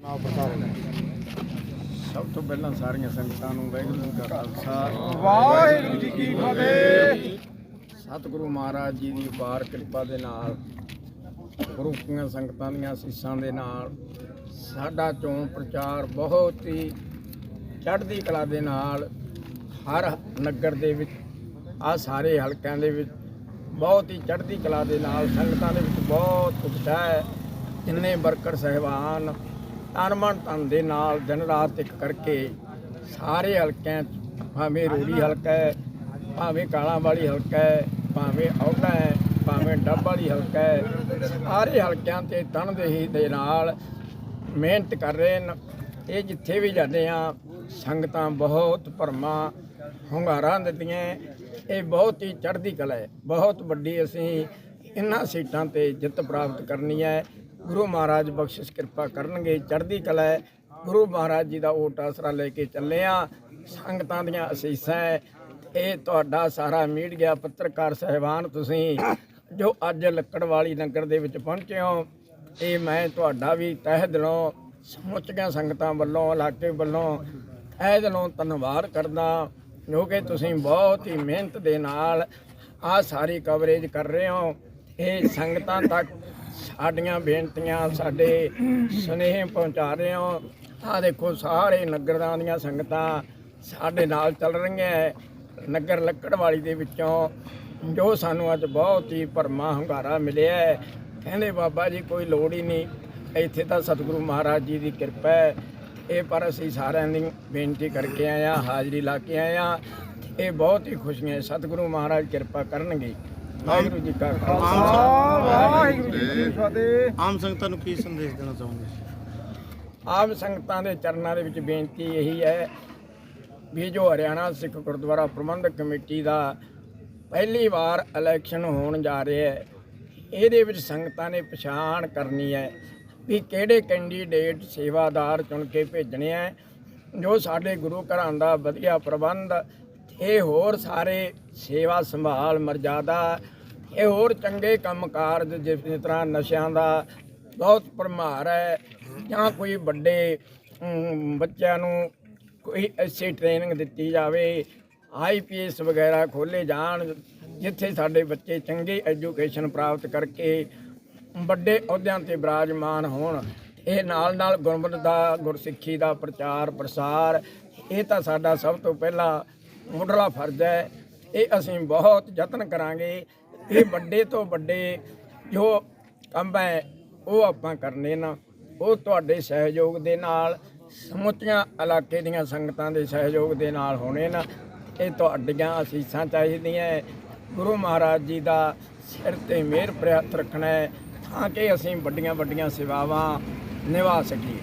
ਨਾ ਪਤਾ ਸਭ ਤੋਂ ਪਹਿਲਾਂ ਸਾਰੀਆਂ ਸੰਗਤਾਂ ਨੂੰ ਵਾਹਿਗੁਰੂ ਜੀ ਖਾਲਸਾ। ਵਾਹਿਗੁਰੂ ਜੀ ਕੀ ਫਤਿਹ। ਸਤਿਗੁਰੂ ਮਹਾਰਾਜ ਜੀ ਦੀ ਅਪਾਰ ਕਿਰਪਾ ਦੇ ਨਾਲ, ਗੁਰੂ ਕੀਆਂ ਸੰਗਤਾਂ ਦੀਆਂ ਅਸੀਸਾਂ ਦੇ ਨਾਲ, ਸਾਡਾ ਚੋਣ ਪ੍ਰਚਾਰ ਬਹੁਤ ਹੀ ਚੜ੍ਹਦੀ ਕਲਾ ਦੇ ਨਾਲ, ਹਰ ਨਗਰ ਦੇ ਵਿੱਚ, ਆ ਸਾਰੇ ਹਲਕਿਆਂ ਦੇ ਵਿੱਚ ਬਹੁਤ ਹੀ ਚੜ੍ਹਦੀ ਕਲਾ ਦੇ ਨਾਲ, ਸੰਗਤਾਂ ਦੇ ਵਿੱਚ ਬਹੁਤ ਉਤਸ਼ਾਹ ਹੈ। ਜਿੰਨੇ ਵਰਕਰ ਸਹਿਬਾਨ ਤਨ ਮਨ ਧਨ ਦੇ ਨਾਲ ਦਿਨ ਰਾਤ ਇੱਕ ਕਰਕੇ ਸਾਰੇ ਹਲਕਿਆਂ 'ਚ, ਭਾਵੇਂ ਰੂੜੀ ਹਲਕਾ ਹੈ, ਭਾਵੇਂ ਕਾਲਾਂ ਵਾਲੀ ਹਲਕਾ ਹੈ ਭਾਵੇਂ ਔਡਾ ਹੈ, ਭਾਵੇਂ ਡੱਬ ਵਾਲੀ ਹਲਕਾ ਹੈ, ਸਾਰੇ ਹਲਕਿਆਂ ਤੇ ਤਨਦੇਹੀ ਦੇ ਨਾਲ ਮਿਹਨਤ ਕਰ ਰਹੇ ਨੇ ਇਹ ਜਿੱਥੇ ਵੀ ਜਾਂਦੇ ਆ ਸੰਗਤਾਂ ਬਹੁਤ ਭਰਮਾਂ ਹੁੰਗਾਰਾ ਦਿੰਦੀਆਂ ਇਹ ਬਹੁਤ ਹੀ ਚੜ੍ਹਦੀ ਕਲਾ ਹੈ। ਬਹੁਤ ਵੱਡੀ ਅਸੀਂ ਇਹਨਾਂ ਸੀਟਾਂ ਤੇ ਜਿੱਤ ਪ੍ਰਾਪਤ ਕਰਨੀ ਹੈ। ਗੁਰੂ ਮਹਾਰਾਜ ਬਖਸ਼ਿਸ਼ ਕਿਰਪਾ ਕਰਨਗੇ, ਚੜ੍ਹਦੀ ਕਲਾ ਹੈ। ਗੁਰੂ ਮਹਾਰਾਜ ਜੀ ਦਾ ਓਟ ਆਸਰਾ ਲੈ ਕੇ ਚੱਲੇ ਆ ਸੰਗਤਾਂ ਦੀਆਂ ਅਸੀਸਾਂ ਹੈ। ਇਹ ਤੁਹਾਡਾ ਸਾਰਾ ਮੀਡੀਆ ਪੱਤਰਕਾਰ ਸਹਿਬਾਨ ਤੁਸੀਂ ਜੋ ਅੱਜ ਲੱਕੜ ਵਾਲੀ ਨਗਰ ਦੇ ਵਿੱਚ ਪਹੁੰਚੇ ਹੋ, ਇਹ ਮੈਂ ਤੁਹਾਡਾ ਵੀ ਤਹਿ ਦਿਲੋਂ, ਸਮੁੱਚੀਆਂ ਸੰਗਤਾਂ ਵੱਲੋਂ, ਇਲਾਕੇ ਵੱਲੋਂ ਤਹਿ ਦਿਲੋਂ ਧੰਨਵਾਦ ਕਰਦਾ ਜੋ ਕਿ ਤੁਸੀਂ ਬਹੁਤ ਹੀ ਮਿਹਨਤ ਦੇ ਨਾਲ ਆ ਸਾਰੀ ਕਵਰੇਜ ਕਰ ਰਹੇ ਹੋ ਇਹ ਸੰਗਤਾਂ ਤੱਕ ਸਾਡੀਆਂ ਬੇਨਤੀਆਂ, ਸਾਡੇ ਸੁਨੇਹੇ ਪਹੁੰਚਾ ਰਹੇ ਹੋ ਆ ਦੇਖੋ, ਸਾਰੇ ਨਗਰਾਂ ਦੀਆਂ ਸੰਗਤਾਂ ਸਾਡੇ ਨਾਲ ਚੱਲ ਰਹੀਆਂ ਹੈ। ਨਗਰ ਲੱਕੜ ਵਾਲੀ ਦੇ ਵਿੱਚੋਂ ਜੋ ਸਾਨੂੰ ਅੱਜ ਬਹੁਤ ਹੀ ਭਰਮਾ ਹੰਗਾਰਾ ਮਿਲਿਆ ਹੈ। ਕਹਿੰਦੇ ਬਾਬਾ ਜੀ ਕੋਈ ਲੋੜ ਹੀ ਨਹੀਂ। ਇੱਥੇ ਤਾਂ ਸਤਿਗੁਰੂ ਮਹਾਰਾਜ ਜੀ ਦੀ ਕਿਰਪਾ ਹੈ। ਇਹ ਪਰ ਅਸੀਂ ਸਾਰਿਆਂ ਦੀ ਬੇਨਤੀ ਕਰਕੇ ਆਏ ਹਾਂ ਹਾਜ਼ਰੀ ਲਾ ਕੇ ਆਏ ਹਾਂ। ਇਹ ਬਹੁਤ ਹੀ ਖੁਸ਼ੀਆਂ ਹੈ ਸਤਿਗੁਰੂ ਮਹਾਰਾਜ ਕਿਰਪਾ ਕਰਨਗੇ। ਵਾਹਿਗੁਰੂ ਜੀ ਕਾ ਖਾਲਸਾ। ਵਾਹਿਗੁਰੂ ਜੀ ਕੀ ਫਤਿਹ। ਆਮ ਸੰਗਤਾਂ ਨੂੰ ਕੀ ਸੰਦੇਸ਼ ਦੇਣਾ ਚਾਹੁੰਦੇ ਆਮ ਸੰਗਤਾਂ ਦੇ ਚਰਨਾਂ ਦੇ ਵਿੱਚ ਬੇਨਤੀ ਇਹੀ ਹੈ ਵੀ ਜੋ ਹਰਿਆਣਾ ਸਿੱਖ ਗੁਰਦੁਆਰਾ ਪ੍ਰਬੰਧਕ ਕਮੇਟੀ ਦਾ ਪਹਿਲੀ ਵਾਰ ਇਲੈਕਸ਼ਨ ਹੋਣ ਜਾ ਰਿਹਾ ਹੈ, ਇਹਦੇ ਵਿੱਚ ਸੰਗਤਾਂ ਨੇ ਪਛਾਣ ਕਰਨੀ ਹੈ ਵੀ ਕਿਹੜੇ ਕੈਂਡੀਡੇਟ ਸੇਵਾਦਾਰ ਚੁਣ ਕੇ ਭੇਜਣੇ ਹੈ, ਜੋ ਸਾਡੇ ਗੁਰੂ ਘਰਾਂ ਦਾ ਵਧੀਆ ਪ੍ਰਬੰਧ ਇਹ ਹੋਰ ਸਾਰੇ ਸੇਵਾ ਸੰਭਾਲ ਮਰਜ਼ਾਦਾ, ਇਹ ਹੋਰ ਚੰਗੇ ਕੰਮ ਕਾਰਜ ਜਿਸ ਤਰ੍ਹਾਂ ਨਸ਼ਿਆਂ ਦਾ ਬਹੁਤ ਭਰਮਾਰ ਹੈ ਜਾਂ ਕੋਈ ਵੱਡੇ ਬੱਚਿਆਂ ਨੂੰ ਕੋਈ ਐਸੀ ਟ੍ਰੇਨਿੰਗ ਦਿੱਤੀ ਜਾਵੇ ਆਈਪੀਐਸ ਵਗੈਰਾ ਖੋਲੇ ਜਾਣ, ਜਿੱਥੇ ਸਾਡੇ ਬੱਚੇ ਚੰਗੀ ਐਜੂਕੇਸ਼ਨ ਪ੍ਰਾਪਤ ਕਰਕੇ ਵੱਡੇ ਅਹੁਦਿਆਂ ਤੇ ਬਿਰਾਜਮਾਨ ਹੋਣ। ਇਹ ਨਾਲ ਨਾਲ ਗੁਰਮਤ ਦਾ, ਗੁਰਸਿੱਖੀ ਦਾ ਪ੍ਰਚਾਰ, ਪ੍ਰਸਾਰ, ਇਹ ਤਾਂ ਸਾਡਾ ਸਭ ਤੋਂ ਪਹਿਲਾ ਮੁੱਢਲਾ ਫਰਜ਼ ਹੈ। ਇਹ ਅਸੀਂ ਬਹੁਤ ਯਤਨ ਕਰਾਂਗੇ। ਇਹ ਵੱਡੇ ਤੋਂ ਵੱਡੇ ਜੋ ਕੰਮ ਹੈ, ਉਹ ਆਪਾਂ ਕਰਨੇ ਨਾ। ਉਹ ਤੁਹਾਡੇ ਸਹਿਯੋਗ ਦੇ ਨਾਲ ਸਮੁੱਚੀਆਂ ਇਲਾਕੇ ਦੀਆਂ ਸੰਗਤਾਂ ਦੇ ਸਹਿਯੋਗ ਦੇ ਨਾਲ ਹੋਣੇ ਨਾ, ਇਹ ਤੁਹਾਡੀਆਂ ਅਸੀਸਾਂ ਚਾਹੀਦੀਆਂ ਗੁਰੂ ਮਹਾਰਾਜ ਜੀ ਦਾ ਸਿਰ ਤੇ ਮਿਹਰ ਪ੍ਰਿਆਤ ਰੱਖਣਾ ਹੈ ਤਾਂ ਕਿ ਅਸੀਂ ਵੱਡੀਆਂ ਵੱਡੀਆਂ ਸੇਵਾਵਾਂ ਨਿਭਾ ਸਕੀਏ।